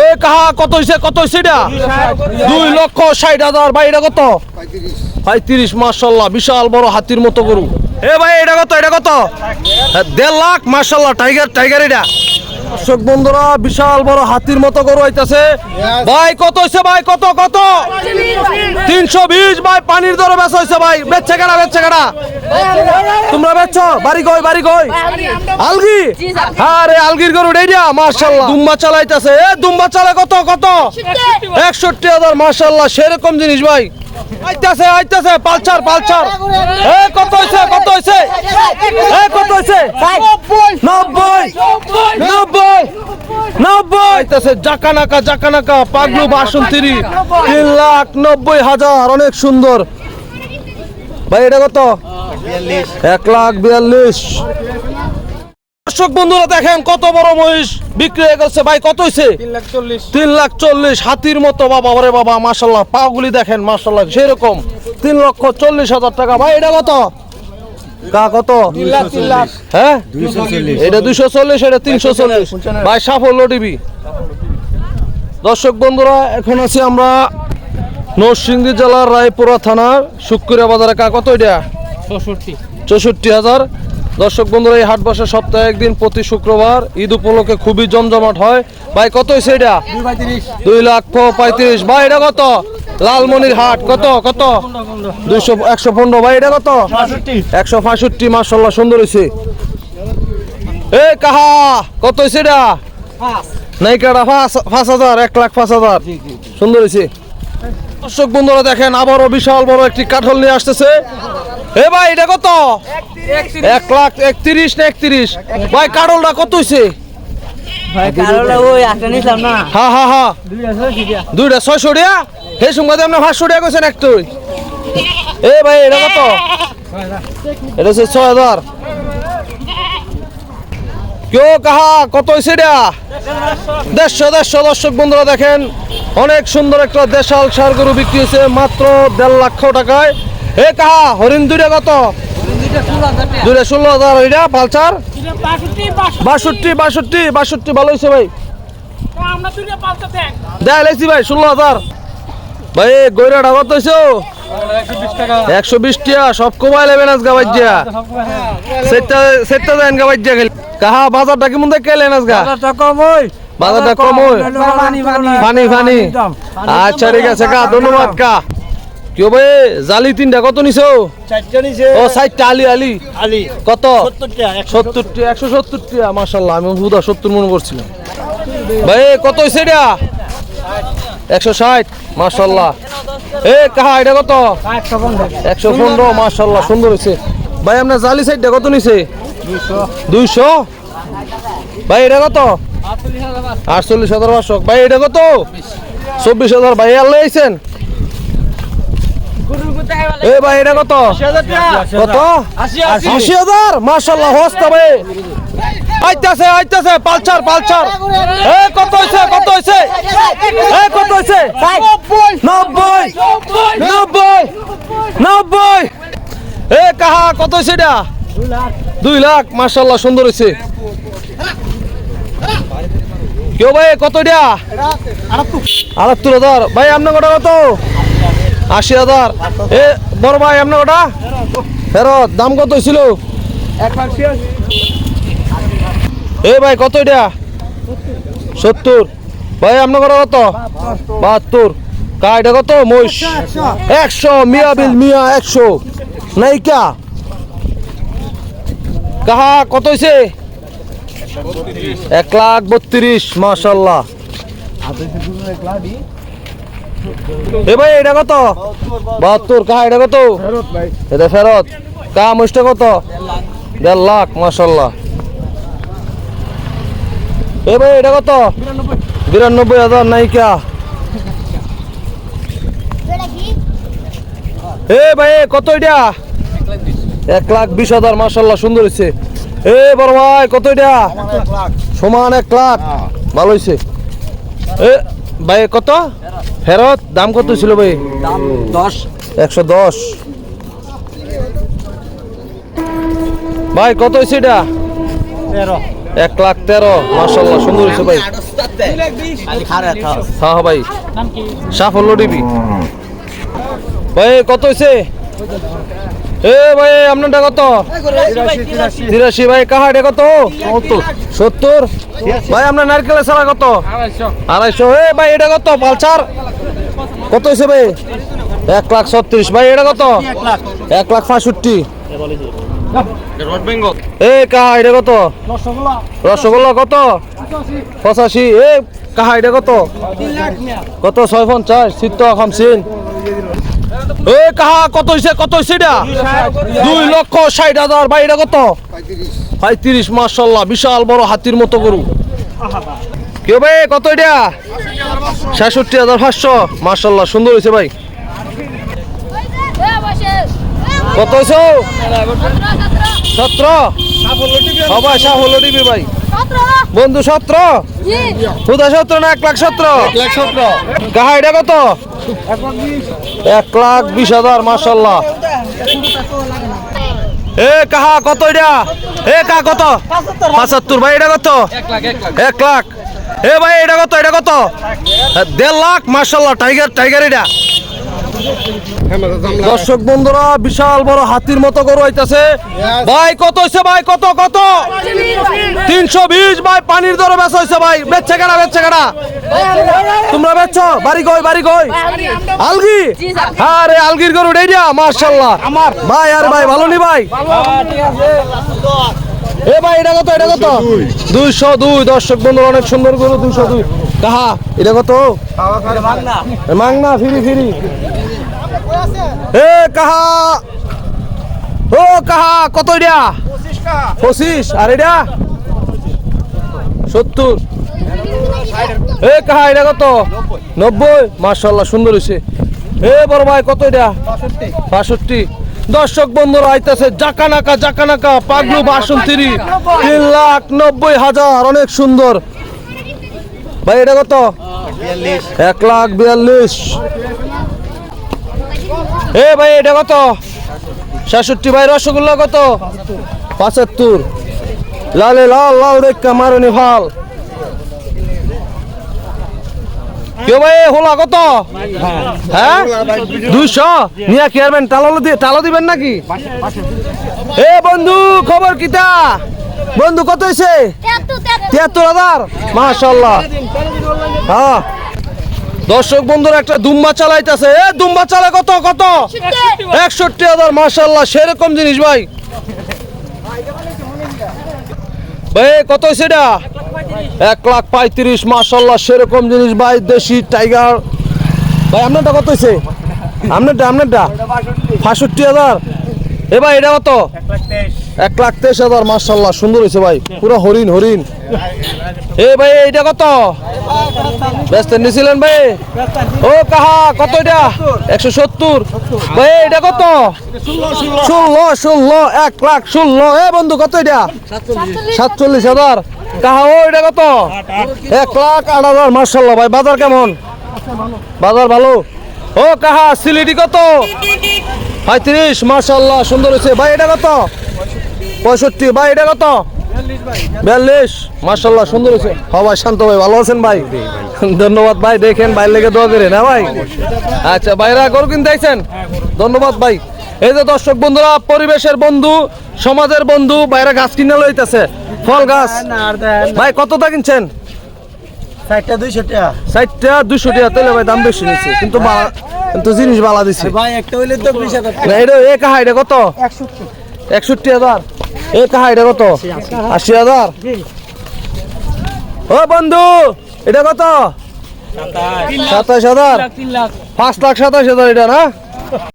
এ কাহা কত হইছে কত হইছে এটা? দুই লক্ষ ষাট হাজার। ভাই এটা কত? পঁয়ত্রিশ মার্শাল্লাহ বিশাল বড় হাতির মতো গরু। এ ভাই এটা কত এটা কত? হ্যাঁ, দেড় লাখ মার্শাল্লাহ টাইগার টাইগার এটা। দর্শক বন্ধুরা বিশাল বড় হাতির মতো গরু হইতাছে। ভাই কত হইছে ভাই কত কত? তিনশো বিশ ভাই, পানির দরে বেচা হইছে ভাই। বেচছে কেনা বেচছে কেনা তোমরা বেচছ বাড়ি কই বাড়ি কই? আলগি? হ্যাঁ রে আলগির গরু এইটা মার্শাল্লাহ দুম্বা চালাইতাছে। এ, দুম্বা চালায় কত কত? একষট্টি হাজার মার্শাল্লাহ সেরকম জিনিস ভাই। আইতাছে আইতাছে পালচার পালচার এ, কত হইছে কত হইছে? এ, কত হইছে? নব্বই। নব্বই। পাগলু বাসন্তিরি তিন লাখ নব্বই হাজার অনেক সুন্দর। ভাই এটা কত? এক লাখ বিয়াল্লিশ। দর্শক বন্ধুরা দেখেন কত বড় মহিষ বিক্রি হয়ে গেছে। ভাই কত হয়েছে তিন লাখ চল্লিশ। হাতির মতো বাবা ওরে বাবা মাসাল্লাহ পাগুলি দেখেন মাসাল্লাহ সেরকম তিন লক্ষ চল্লিশ হাজার টাকা। ভাই এটা কত? কা কত? হ্যাঁ? এটা দুইশো চল্লিশ এটা তিনশো চল্লিশ। ভাই সাফল্য টিভি। দর্শক বন্ধুরা এখন আছি আমরা নরসিংদী জেলার রায়পুরা থানার শুক্রিয়া বাজারে। কা কত এটা? চৌষট্টি। হাজার। দর্শক বন্ধুরা এই হাট বসে সপ্তাহে একদিন প্রতি শুক্রবার ঈদ উপলক্ষে খুবই জমজমাট হয়। ভাই কত হয়েছে এটা? দুই লাখ পঁয়ত্রিশ। ভাই এটা কত? লালমনির হাট কত কত? দুইশো একশো পনেরো ভাই এটা কত? একশো পঁয়ষট্টি মাসাল্লাহ সুন্দর হয়েছে এ কাহা কত হয়েছে এটা? নাই কাটা পাঁচ হাজার এক লাখ পাঁচ হাজার। সুন্দর হয়েছে দর্শক বন্ধুরা দেখেন আবারও বিশাল বড় একটি কাঠল নিয়ে আসতেছে। এ ভাই এটা কত? এক লাখ একত্রিশ না একত্রিশ? ভাই কাঠলটা কত হয়েছে দুইটা ছয়শো টাকা সেই সঙ্গে আপনি পাঁচশো টাকা কইছেন একটু এ ভাই এটা কত? এটা হচ্ছে ছয় হাজার। কেউ কাহা কত হয়েছে এটা? দেড়শো দেড়শো। দর্শক বন্ধুরা দেখেন অনেক সুন্দর একটা দেশাল সার গরু বিক্রি হয়েছে মাত্র দেড় লক্ষ টাকায়। এ কাহা হরিণ দুইটা কত? দুইটা ষোলো হাজার। ওইটা পালচার বাষট্টি বাষট্টি বাষট্টি। ভালো হয়েছে ভাই। লেছি ভাই ষোলো হাজার। ভাই গৈরা ডাবার তো একশো বিশ টিয়া সব কমাই লেবেন আজ গাবাই দিয়া সেটটা সেটটা দেন গাবাই দিয়া কাহা বাজারটা কেমন দেখ কেলেন আজ গা বাজারটা কম ওই। পানি পানি ফানি ফানি আচ্ছা ঠিক আছে কা ধন্যবাদ কা কেউ ভাই জালি তিনটা কত নিছো? ও সাইডটা আলি আলি। আলি। কত? সত্তরটা একশো সত্তর। টিয়া একশো সত্তর টিয়া মাসাল্লাহ আমি হুদা সত্তর মনে করছিলাম। ভাই কত হয়েছে এটা? একশো ষাট। মাসাল্লাহ এ, কাহা, এটা কত? একশো পনেরো মাসাল্লাহ সুন্দর হয়েছে ভাই, আপনার জালি সাইডটা কত নিছে? দুইশো। ভাই, এটা কত? আটচল্লিশ হাজার পাঁচশো। ভাই, এটা কত? চব্বিশ হাজার। ভাই এ, ভাই, এটা কত? কত? আশি হাজার? মাসাল্লাহ হস্তা, ভাই। আইতাছে আইতাছে পালচার পালচার এ, কত হইছে কত হইছে? এ, কত হইছে? নব্বই নব্বই নব্বই। এ, কাহা, কত হইছে এটা? দুই লাখ মাসাল্লাহ সুন্দর হয়েছে কেউ ভাই, কত এটা? আটাত্তর হাজার। ভাই, আপনার কটা কত? আশি হাজার। এ, বড় ভাই, আপনার কটা? ফেরত, দাম কত হয়েছিল এ, ভাই, কত এটা? সত্তর। ভাই, আপনার কটা কত? বাহাত্তর। কা, এটা কত? মহিষ। একশো, মিয়া বিল, মিয়া একশো। নাইকা কাহা, কত হয়েছে এক লাখ বত্রিশ, মাশাল্লাহ। এ ভাই, এটা কত? বাহাত্তর, কাহা, এটা কত? এটা ফেরত। কা মহিষটা কত? দেড় লাখ, মাশাল্লাহ। এ ভাই, এটা কত? বিরানব্বই। হাজার নাইকা এ ভাই কত এটা? এক লাখ বিশ হাজার মাসাল্লাহ সুন্দর হয়েছে এ বড় ভাই কত এটা? সমান এক লাখ। ভালো হয়েছে এ ভাই কত? ফেরত? দাম কত ছিল ভাই? দশ একশো দশ। ভাই কত হয়েছে এটা? তেরো এক লাখ তেরো মাসাল্লাহ সুন্দর হয়েছে ভাই। হ্যাঁ ভাই। সাফল্য ডিবি ভাই, কত হয়েছে এ ভাই, আপনারটা কত? তিরাশি, ভাই কাহাটা কত? সত্তর। ভাই, আপনার নারকেলের ছাড়া কত? আড়াইশো। এ ভাই, এটা কত? পালসার? কত হয়েছে ভাই? এক লাখ ছত্রিশ। ভাই, এটা কত? এক লাখ পঁয়ষট্টি। এ, কাহা, এটা কত? রসগোল্লা কত? পঁচাশি। এ, কাহা, এটা কত? কত? ছয় পঞ্চাশ। সিদ্ধ খামছিন এ, কাহা, কত হয়েছে কত হয়েছে এটা? দুই লক্ষ ষাট হাজার, ভাই, এটা কত? পঁয়ত্রিশ মার্শাল্লাহ বিশাল বড় হাতির মতো গরু। কেউ ভাই, কত এটা? ছেষট্টি হাজার পাঁচশো মার্শাল্লাহ সুন্দর হয়েছে ভাই। কত হয়েছে সতেরো? সবাই সাফল্য দিবি ভাই। বন্ধু সত্র? হুদা সতেরো না এক লাখ সত্র? কাহা এটা কত? এক লাখ বিশ হাজার মার্শাল্লাহ এ কাহা কত এটা? এ কাহা কত? পঁচাত্তর। ভাই এটা কত? এক লাখ। এ ভাই এটা কত? এটা কত? দেড় লাখ মার্শাল্লাহ টাইগার টাইগার এটা। দর্শক বন্ধুরা বিশাল বড় হাতির মতো গরু হইতাছে ভাই কত হইছে ভাই? কত কত? তিনশো বিশ ভাই, পানির দরে বেচা হইছে ভাই। বেচছে কেনা বেচছে কেনা তোমরা বেচছো বাড়ি কই বাড়ি কই আলগি? আরে, আলগির গরু ডেইয়া মার্শাল্লাহ ভাই, আর ভাই, ভালো নি ভাই? এ ভাই, এটা কত এটা কত? দুইশো দুই, দর্শক বন্ধু অনেক সুন্দর গরু, দুইশো দুই। কাহা, এটা কত? মাংনা, ফিরি ফিরি। এ, কাহা? ও, কাহা, কত এটা? পঁচিশ, আর এটা? সত্তর। এ কাহা, এটা কত? নব্বই? মার্শাল্লাহ সুন্দর হয়েছে এ বড় ভাই, কত এটা? বাষট্টি। দর্শক বন্ধুরা, আইতেছে জাকানাকা জাকানাকা, পাগলু বাসন্তিরি তিন লাখ নব্বই হাজার, অনেক সুন্দর। ভাই, এটা কত? এক লাখ বিয়াল্লিশ। এ ভাই, এটা কত? সাতষট্টি ভাই, রসগোল্লা কত? পঁচাত্তর। লালে লাল লাল দেখা মারুনি ভালো। ভাই হোলা কত? হ্যাঁ? টালো দিয়ে দিবেন নাকি? এ বন্ধু, খবর বন্ধু হয়েছে? হাজার। মাশাল্লাহ হ্যাঁ। দর্শক বন্ধুরা, একটা দুম্বা চালাইতেছে। এ দুম্বা চালা কত? কত? একষট্টি হাজার। মার্শাল্লাহ সেরকম জিনিস ভাই। ভাই, কত হয়েছে এটা? এক লাখ পঁয়ত্রিশ মার্শাল্লাহ সেরকম জিনিস ভাই, দেশি টাইগার। ভাই, আপনারটা কত হয়েছে? আপনারটা আপনারটা? পাঁষট্টি হাজার। এ ভাই, এটা কত? এক লাখ তেইশ হাজার মার্শাল্লাহ সুন্দর হয়েছে ভাই। পুরো হরিণ হরিণ। এ ভাই, এইটা কত? ব্যস্ত নিছিলেন ভাই। ও কাহা, কত এটা? একশো সত্তর। ভাই এটা কত? ষোলো ষোলো, এক লাখ, ষোলো। এ বন্ধু, কত এটা? সাতচল্লিশ হাজার। কাহা, ও এটা কত? এক লাখ আট হাজার মার্শাল্লাহ ভাই, বাজার কেমন? বাজার ভালো। ও কাহা, সিলিটি কত? পঁয়ত্রিশ মার্শাল্লাহ সুন্দর হয়েছে ভাই, এটা কত? পঁয়ষট্টি ভাই এটা কত? বিয়াল্লিশ। মার্শাল্লাহ সুন্দর হয়েছে। হ্যাঁ ভাই শান্ত ভাই ভালো আছেন ভাই? ধন্যবাদ ভাই দেখেন ভাই লেগে দোয়া করে না ভাই? আচ্ছা ভাইরা গরু কিনতে আইছেন? ধন্যবাদ ভাই। এই যে দর্শক বন্ধুরা পরিবেশের বন্ধু সমাজের বন্ধু বাইরে গাছ কিনে লইতেছে। ফল গাছ ভাই কতটা কিনছেন? চারটা দুইশো টাকা। ষাটটা টাকা তাহলে ভাই দাম বেশি নিচ্ছে কিন্তু জিনিস বালা দিছে। ভাই একটা হইলে তো বিশ হাজার এটা এ কাহা এটা কত? একষট্টি। একষট্টি হাজার। এ কাহা কত? আশি হাজার? ও বন্ধু, এটা কত? সাতাশ হাজার? পাঁচ লাখ সাতাশ হাজার এটা না?